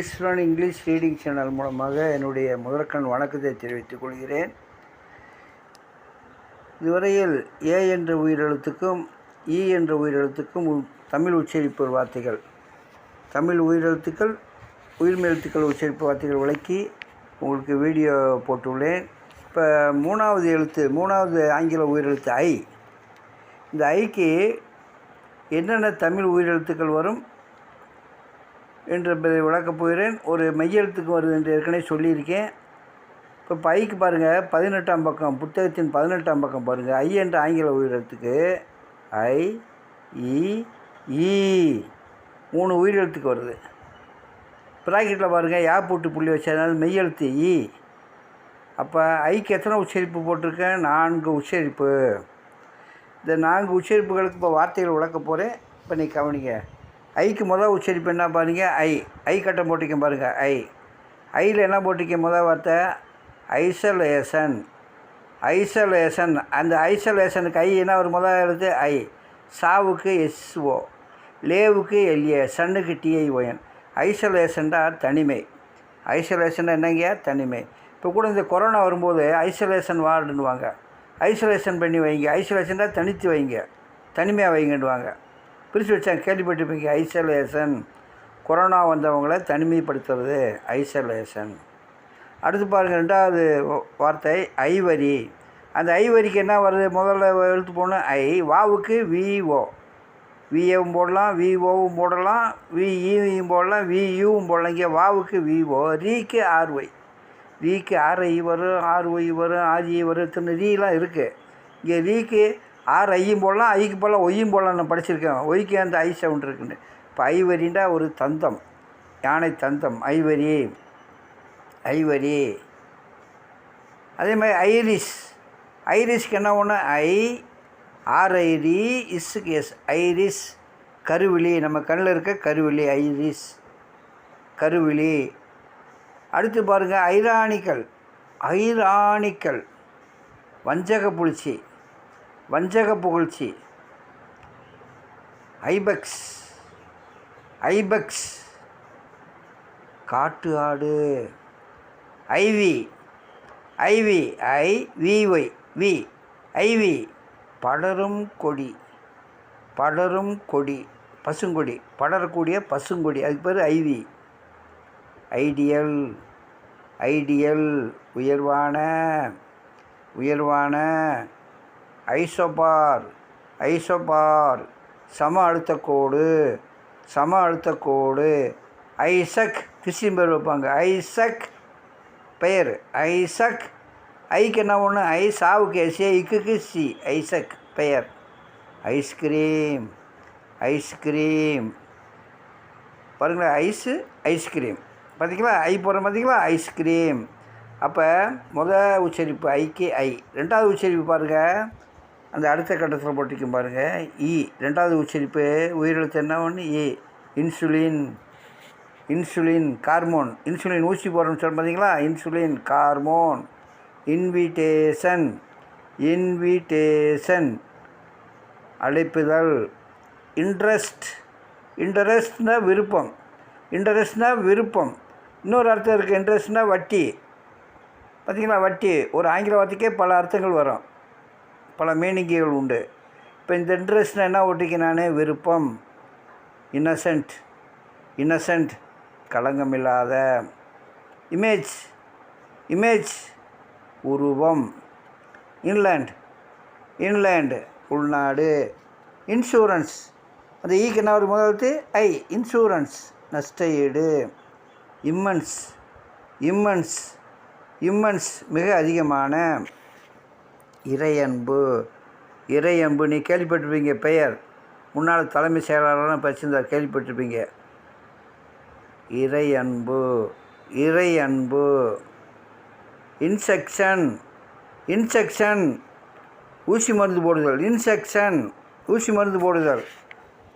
ஈஸ்வரன் English reading channel மூலமாக என்னுடைய முதற்கண் வணக்கத்தை தெரிவித்துக் கொள்கிறேன். இதுவரையில் ஏ என்ற உயிரெழுத்துக்கும் இ என்ற உயிரெழுத்துக்கும் உ- தமிழ் உச்சரிப்பு வார்த்தைகள் தமிழ் உயிரெழுத்துக்கள் உயிர்மெழுத்துக்கள் உச்சரிப்பு வார்த்தைகள் விளக்கி உங்களுக்கு வீடியோ போட்டுள்ளேன். இப்போ மூணாவது எழுத்து மூணாவது ஆங்கில உயிரெழுத்து ஐ. இந்த ஐக்கு என்னென்ன தமிழ் உயிரெழுத்துக்கள் வரும்? என்று விளக்கப் போகிறேன். ஒரு மெய்யெழுத்துக்கு வருது என்று ஏற்கனவே சொல்லியிருக்கேன். இப்போ பைக்கு பாருங்கள் பதினெட்டாம் பக்கம் புத்தகத்தின் பதினெட்டாம் பக்கம் பாருங்கள் ஐ என்ற ஆங்கில உயிரெழுத்துக்கு ஐ இ மூணு உயிரெழுத்துக்கு வருது. ப்ராக்கெட்டில் பாருங்கள் யா போட்டு புள்ளி வச்சதுனால மெய்யெழுத்து இ. அப்போ ஐக்கு எத்தனை உச்சரிப்பு போட்டிருக்கேன்? நான்கு உச்சரிப்பு. இந்த நான்கு உச்சரிப்புகளுக்கு இப்போ வார்த்தைகள் விளக்க போகிறேன் இப்போ நீ கவனிங்க. ஐக்கு முதல் உச்சரிப்பு என்ன பாருங்க? ஐ ஐ கட்டம் போட்டிக்க பாருங்கள் ஐ ஐயில் என்ன போட்டிக்க முதல் வார்த்தை? ஐசோலேஷன் ஐசோலேஷன் அந்த ஐசோலேஷனுக்கு ஐ என்ன ஒரு முதல் எழுத்து? ஐ சாவுக்கு எஸ்ஓ லேவுக்கு எல்ஏ சன்னுக்கு டிஐஓஎன் ஐசோலேஷன்டா தனிமை. ஐசோலேஷன் என்னங்க? தனிமை. இப்போ கூட இந்த கொரோனா வரும்போது ஐசோலேஷன் வார்டுன்னுவாங்க ஐசோலேஷன் பண்ணி வைங்க. ஐசோலேஷன்டா தனித்து வைங்க. தனிமையாக வைங்கன்னுவாங்க. பிரித்து வச்சாங்க. கேள்விப்பட்டிருப்பீங்க ஐசோலேஷன் கொரோனா வந்தவங்களை தனிமைப்படுத்துறது ஐசோலேஷன் அடுத்து பாருங்கள் ரெண்டாவது வார்த்தை ஐவரி அந்த ஐவரிக்கு என்ன வருது? முதல்ல எழுத்து போகணும் ஐ. வாவுக்கு விஓ விஏவும் போடலாம் விஓவும் போடலாம் விஇயும் போடலாம் வியூவும் போடலாம். இங்கே வாவுக்கு விஓ ரீக்கு ஆர்ஒய் ரீக்கு ஆர்ஐ வரும் ஆர்ஒய் வரும் ஆர்இ வரும் இத்தனை ரீலாம் இருக்குது இங்கே ரீக்கு ஆர் ஐயும் போடலாம் ஐக்கு போடலாம் ஒய்யும் போடலாம். நான் படிச்சிருக்கேன். ஒய்க்கு அந்த ஐ சவுண்ட் இருக்குன்னு? இப்போ ஐவரிண்டா ஒரு தந்தம். யானை தந்தம். ஐவரி ஐவரி அதே மாதிரி ஐரிஸ். ஐரிஸ்க்கு என்ன ஒன்று ஐ ஆர்ஐரி இஸ்ஸுக்கு எஸ். ஐரிஸ் கருவிழி. நம்ம கண்ணில் இருக்க கருவிழி ஐரிஸ் கருவிழி. அடுத்து பாருங்கள் ஐரானிக்கல் ஐரானிக்கல் வஞ்சக புளிச்சி. வஞ்சக புகழ்ச்சி. ஐபெக்ஸ். ஐபெக்ஸ். காட்டு ஆடு. Ivy. Ivy. I V Y V. Ivy. படரும் கொடி. படரும் கொடி. பசுங்கொடி. படரக்கூடிய பசுங்கொடி. அதுக்கு பேர் ஐவி. ஐடியல். ஐடியல். உயர்வான. உயர்வான. Isobar isobar. சம அழுத்த கோடு சம அழுத்த கோடு. ஐசக் கிறிஸ்டின் பேர் வைப்பாங்க. ஐசக் பெயர். ஐசக் ஐக்கு என்ன ஒன்று ஐ சாவுக்கு எஸ் இக்குக்கு சி ஐசக் பெயர். ஐஸ்கிரீம் ஐஸ்கிரீம் பாருங்களேன் ஐஸு ஐஸ்கிரீம் பார்த்திங்களா ஐ போகிற பார்த்தீங்களா ஐஸ்கிரீம் அப்போ முத உச்சரிப்பு ஐக்கு ஐ. ரெண்டாவது உச்சரிப்பு பாருங்கள் அந்த அடுத்த கட்டத்தில் போட்டிருக்கும் பாருங்கள் இ e, ரெண்டாவது உச்சரிப்பு உயிரெழுத்து என்ன ஒன்று? இ இன்சுலின் இன்சுலின் கார்மோன் இன்சுலின் ஊசி போடுறோம்னு சொல்ல பார்த்தீங்களா இன்சுலின் கார்மோன் இன்விடேஷன் இன்விடேஷன் அழைப்புதல். இன்ட்ரெஸ்ட் இன்ட்ரெஸ்ட்னா விருப்பம். இன்ட்ரெஸ்ட்னா விருப்பம். இன்னொரு அர்த்தம் இருக்குது இன்ட்ரெஸ்ட்னா வட்டி. பார்த்திங்களா வட்டி. ஒரு ஆங்கில வார்த்தைக்கே பல அர்த்தங்கள் வரும். பல மீனிங்குகள் உண்டு. இப்போ இந்த இன்ட்ரெஸ்ட்னா என்ன ஓட்டிக்க நானே விருப்பம் இன்னசென்ட் இன்னசென்ட் களங்கமில்லாத இமேஜ் இமேஜ் உருவம் இன்லேண்ட் இன்லேண்டு உள்நாடு இன்சூரன்ஸ் அந்த e ஈக்கு என்ன ஒரு முதலத்து? ஐ இன்சூரன்ஸ் நஷ்ட ஈடு இம்மன்ஸ் இம்மன்ஸ் இம்மன்ஸ் மிக அதிகமான இறையன்பு. இறையன்பு நீ கேள்விப்பட்டிருப்பீங்க பெயர். முன்னாள் தலைமை செயலாளர்லாம் வச்சிருந்தார் கேள்விப்பட்டிருப்பீங்க. இறையன்பு இறையன்பு. இன்செக்ஷன் இன்செக்ஷன். ஊசி மருந்து போடுதல் இன்செக்ஷன். ஊசி மருந்து போடுதல்.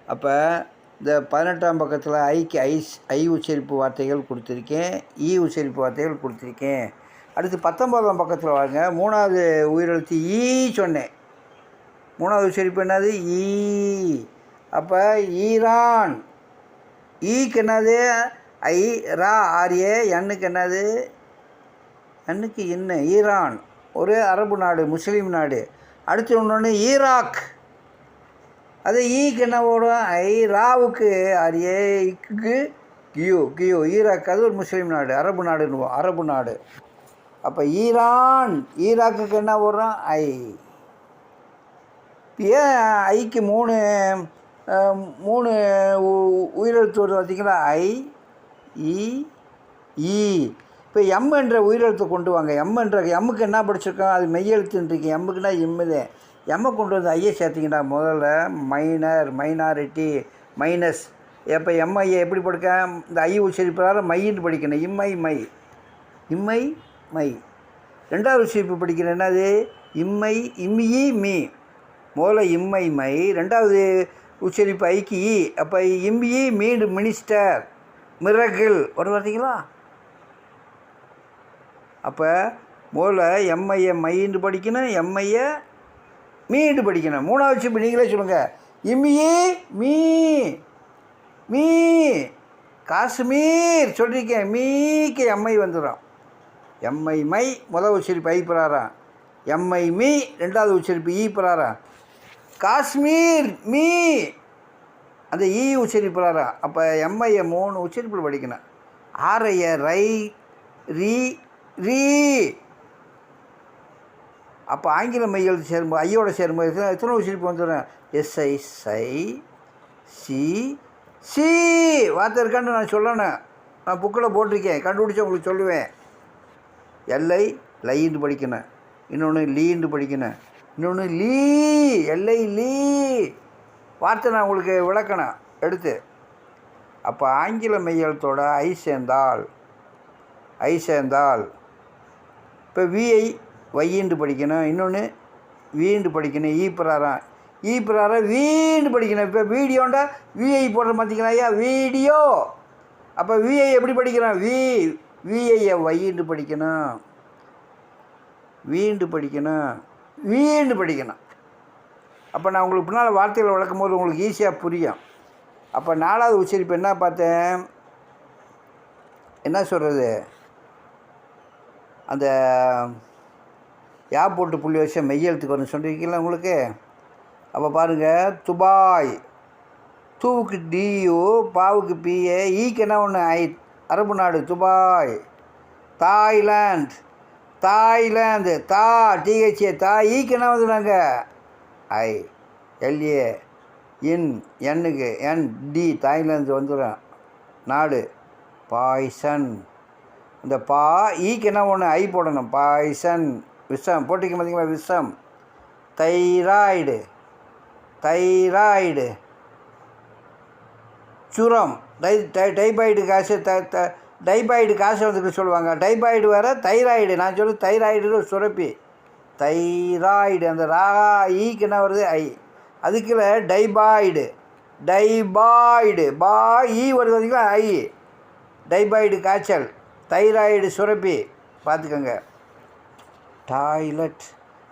அப்போ இந்த பதினெட்டாம் பக்கத்தில் ஐக்கு ஐஸ் ஐ உச்சரிப்பு வார்த்தைகள் கொடுத்துருக்கேன் இ உச்சரிப்பு வார்த்தைகள் கொடுத்துருக்கேன். அடுத்து பத்தொம்பதாம் பக்கத்தில் வாங்க மூணாவது உயிரெழுத்து ஈ சொன்னேன். மூணாவது உச்சரிப்பு என்னது? ஈ. அப்போ ஈரான். ஈக்கு என்னது? ஐ ரா ஆர்ஏ எண்ணுக்கு என்னது? எண்ணுக்கு என்ன ஈரான். ஒரு அரபு நாடு முஸ்லீம் நாடு. அடுத்து இன்னொன்று ஈராக். அது ஈக்கு என்ன ஓடும் ஐ ராவுக்கு ஆர்ஏ இக்கு கியூ கியூ ஈராக். அது ஒரு முஸ்லீம் நாடு அரபு நாடுன்னுவோம். அரபு நாடு. அப்போ ஈரான் ஈராக்குக்கு என்ன ஓடுறோம் ஐ. ஏன் ஐக்கு மூணு மூணு உயிரெழுத்து வருது பார்த்திங்களா? ஐ இ ஈ இப்போ எம் என்ற உயிரெழுத்தை கொண்டு வாங்க. எம் என்ற எம்முக்கு என்ன படிச்சிருக்கோம்? அது மெய்யெழுத்துன்றிருக்கு எம்முக்குன்னா இம்முது. எம்மை கொண்டு வந்து ஐயை சேர்த்திங்கடா முதல்ல மைனர் மைனாரிட்டி மைனஸ். எப்போ எம்ஐயை எப்படி படிக்க? இந்த ஐ உச்சரிப்பார மையின்னு படிக்கணும். இம்மை மை. இம்மை மை ரெண்டாவது உச்சரிப்பு படிக்கிறேன். என்னது? இம்மை இம்மியி மீ. முதல்ல இம்மை மை. ரெண்டாவது உச்சரிப்பு ஐக்கி அப்போ இம்மியி மீண்டு மினிஸ்டர். மிரகில். ஒரு பார்த்தீங்களா அப்போ முதல்ல எம்ஐஏ மைன்னு படிக்கணும் எம்ஐஏ மீண்டு படிக்கணும். மூணாவது விஷயம் நீங்களே சொல்லுங்கள் இம்மியி மீ. மீ. காஷ்மீர் சொல்லியிருக்கேன் மீக்கு எம்ஐ வந்துடும் எம்ஐ மை முதல் உச்சரிப்பு ஐ பிராரா எம்ஐ மீ ரெண்டாவது உச்சரிப்பு ஈ பிராரா காஷ்மீர் மீ. அந்த ஈ உச்சரிப்புறாரா அப்போ எம்ஐயை மூணு உச்சரிப்பில் படிக்கணும். ஆரைய ரை ரீ ரீ. அப்போ ஆங்கில மைகள் சேரும்போது ஐயோட சேரும்போது எத்தனை எத்தனை உச்சரிப்பு வந்துடும்? எஸ்ஐ சை சி சி. வார்த்தை இருக்கான்னு நான் சொல்லணும். நான் புக்கில் போட்டிருக்கேன். கண்டுபிடிச்சி உங்களுக்கு சொல்லுவேன். எல்லை லைன்னு படிக்கணும் இன்னொன்று லீன்னு படிக்கணும் இன்னொன்று லீ எல்லை லீ. வார்த்தை நான் உங்களுக்கு விளக்கணும் எடுத்து. அப்போ ஆங்கில மெய்யெழுத்தோட ஐ சேர்ந்தால் ஐ சேர்ந்தால் இப்போ விஐ வையின்று படிக்கணும் இன்னொன்று வீண்டு படிக்கணும் ஈ பிரகாரம் ஈ பிரகாரம் வீண்டு படிக்கணும் இப்போ வீடியோண்டா விஐ போடுற பார்த்தீங்களா ஐயா. வீடியோ அப்போ விஐ எப்படி படிக்கிறோம்? வி விஐயை வையின்னு படிக்கணும். வீண்டு படிக்கணும். வீண்டு படிக்கணும். அப்போ நான் உங்களுக்கு பின்னால் வார்த்தைகளை வளர்க்கும் போது உங்களுக்கு ஈஸியாக புரியும். அப்போ நாலாவது உச்சரிப்பு என்ன பார்த்தேன்? என்ன சொல்கிறது அந்த யா போட்டு புள்ளி வச்ச மெய்யெழுத்துக்கு வரணும் சொல்லியிருக்கீங்களா உங்களுக்கு? அப்போ பாருங்கள் துபாய். தூவுக்கு டியு பாவுக்கு பிஏ ஈக்கு என்ன ஒன்று ஐ அரபு நாடு துபாய் தாய்லாந்து தாய்லாந்து தா டிஹெச்ஏ தா ஈக்கு என்ன வந்துடுறாங்க ஐ எல்ஏ இன் எண்ணுக்கு என் டி தாய்லாந்து வந்துடும் நாடு பாய்சன். இந்த பா ஈக்கு என்ன ஒன்று ஐ போடணும். பாய்சன் விஷம் போட்டிக்கு பார்த்தீங்களா விஷம்? தைராய்டு தைராய்டு சுரம். டை டை டைபாய்டு காசு த த டைபாய்டு காசு வந்து சொல்லுவாங்க. டைபாய்டு வேறு தைராய்டு. நான் சொல்லு தைராய்டு சுரப்பி. தைராய்டு. அந்த ரா ஈக்கு என்ன வருது? ஐ. அதுக்குள்ள டைபாய்டு. டைபாய்டு. பா ஈ வருது பார்த்தீங்களா ஐ. டைபாய்டு காய்ச்சல். தைராய்டு சுரப்பி. பார்த்துக்கோங்க. டாய்லெட்.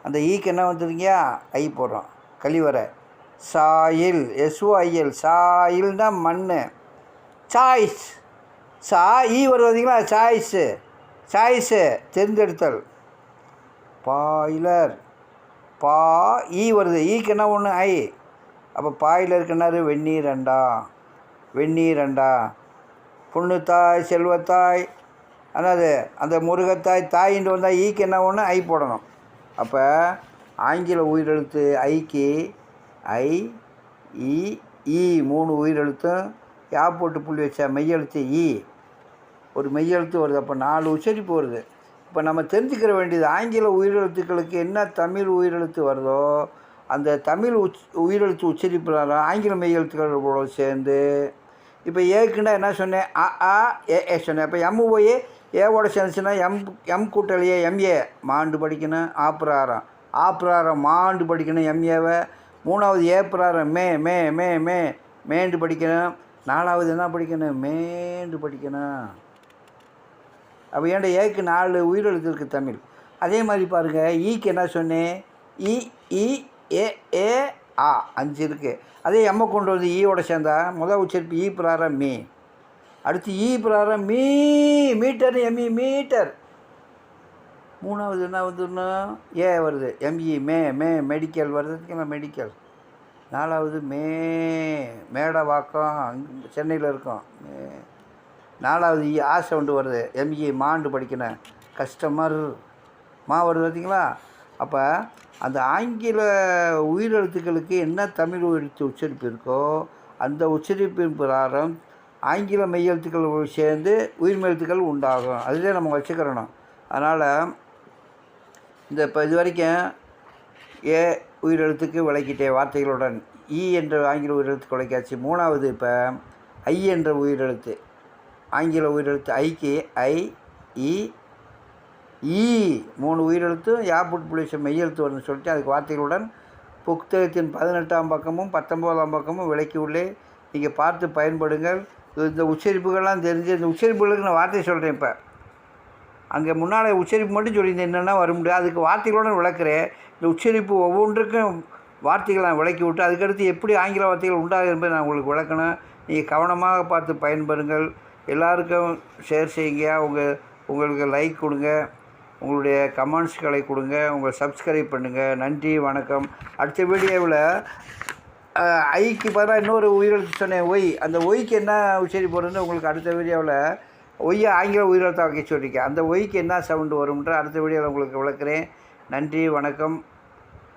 அந்த ஈக்கு என்ன வந்துருங்க ஐ போடுறோம். கழிவறை. சாயில். எஸ்ஓஐஎல். சாயில்னா மண் சாய்ஸ். சா ஈ வருது பார்த்தீங்களா? சாய்ஸு. சாய்ஸு தேர்ந்தெடுத்தல். பாய்லர். பா ஈ வருது. ஈக்கு என்ன ஒன்று ஐ. அப்போ பாய்லருக்கு கிணறு வெந்நீர் ரெண்டா வெந்நீர் ரெண்டா பொண்ணுத்தாய் செல்வத்தாய் அதாவது அந்த முருகத்தாய் தாயின்னு வந்தால் ஈக்கு என்ன ஒன்று ஐ போடணும். அப்போ ஆங்கில உயிரெழுத்து ஐக்கு ஐ இ ஈ மூணு உயிரெழுத்தும் யா போட்டு புள்ளி வச்ச மெய்யெழுத்து ஈ e. ஒரு மெய்யெழுத்து வருது அப்போ நாலு உச்சரிப்பு வருது. இப்போ நம்ம தெரிஞ்சுக்கிற வேண்டியது ஆங்கில உயிரெழுத்துக்களுக்கு என்ன தமிழ் உயிரெழுத்து வருதோ அந்த தமிழ் உச் உயிரெழுத்து உச்சரிப்பு ஆங்கில மெய்யெழுத்துக்களோட சேர்ந்து. இப்போ ஏக்குன்னா என்ன சொன்னேன்? அ ஆ ஏ ஏ சொன்னேன். இப்போ எம் போய் ஏவோட சேர்ந்துச்சுன்னா எம் எம் கூட்டலையே எம்ஏ மாண்டு படிக்கணும் ஆப்ராரம் ஆப்ராரம் மாண்டு படிக்கணும் எம்ஏவை மூணாவது ஏப்ராரம் மே மே மே மே மேண்டு படிக்கணும். நாலாவது என்ன படிக்கணும்? மேண்டு படிக்கணும். அப்போ ஏன்டா ஏக்கு நாலு உயிரெழுத்து இருக்குது தமிழ்? அதே மாதிரி பாருங்கள் ஈக்கு என்ன சொன்னேன்? இ இ ஏ ஏ ஆ அஞ்சு இருக்குது அதே எம்மை கொண்டு வந்து ஈயோட சேர்ந்தா முதல் உச்சரிப்பு ஈ பிராரம் மீ. அடுத்து ஈ பிராரம் மீ மீட்டர் எம்இ மீட்டர். மூணாவது என்ன வந்துடணும்? ஏ வருது. எம்இ மே மே மெடிக்கல் வருதுங்களா மெடிக்கல் நாலாவது மே மேடவாக்கம் சென்னையில் இருக்கோம். மே நாலாவது இ ஆ சவுண்டு வருது. எம்இ மாண்டு படிக்கணும் கஸ்டமர் மா வருது பார்த்தீங்களா? அப்போ அந்த ஆங்கில உயிரெழுத்துக்களுக்கு என்ன தமிழ் எழுத்து உச்சரிப்பு இருக்கோ அந்த உச்சரிப்பின் பிரகாரம் ஆங்கில மெய்யெழுத்துக்கள் சேர்ந்து உயிர்மெழுத்துக்கள் உண்டாகும். அதுதான் நம்ம வச்சுக்கிறணும். அதனால் இந்த இப்போ இது வரைக்கும் ஏ உயிரெழுத்துக்கு விளக்கிட்டே வார்த்தைகளுடன் ஈ என்ற ஆங்கில உயிரெழுத்து கொலைக்காட்சி மூணாவது இப்போ ஐ என்ற உயிரெழுத்து. ஆங்கில உயிரெழுத்து ஐக்கு ஐ இ ஈ மூணு உயிரெழுத்தும் யாப்புட் புலிஷம் மெய்யெழுத்து வரும்னு சொல்லிட்டு அதுக்கு வார்த்தைகளுடன் புத்தகத்தின் பதினெட்டாம் பக்கமும் பத்தொம்போதாம் பக்கமும் விளக்கி உள்ளே நீங்கள் பார்த்து பயன்படுங்கள். இந்த உச்சரிப்புகள்லாம் தெரிஞ்சு இந்த உச்சரிப்புகளுக்கு நான் வார்த்தை சொல்கிறேன் இப்போ. அங்கே முன்னால் உச்சரிப்பு மட்டும் சொல்லியிருந்தேன். என்னென்னா வர முடியாது அதுக்கு வார்த்தைகளுடன் விளக்குறேன். இந்த உச்சரிப்பு ஒவ்வொன்றுக்கும் வார்த்தைகளை நான் விளக்கி விட்டு அதுக்கடுத்து எப்படி ஆங்கில வார்த்தைகள் உண்டாகும் என்பதை நான் உங்களுக்கு விளக்கணும். நீங்கள் கவனமாக பார்த்து பயன்பெறுங்கள். எல்லாருக்கும் ஷேர் செய்யுங்க. உங்கள் உங்களுக்கு லைக் கொடுங்க. உங்களுடைய கமெண்ட்ஸ்களை கொடுங்க. உங்களை சப்ஸ்கிரைப் பண்ணுங்கள் நன்றி வணக்கம். அடுத்த வீடியோவில் ஐக்கு பதிலாக இன்னொரு உயிரெழுத்து சொன்னேன். ஒய் அந்த ஒய்க்கு என்ன உச்சரிப்பு வரும்னு உங்களுக்கு அடுத்த வீடியோவில் ஒய்யை ஆங்கில உயிரெழுத்தாக வைக்க சொல்லியிருக்கேன். அந்த ஒய்க்கு என்ன சவுண்டு வரும்ன்ற அடுத்த வீடியோவில் உங்களுக்கு விளக்குறேன். நன்றி வணக்கம்.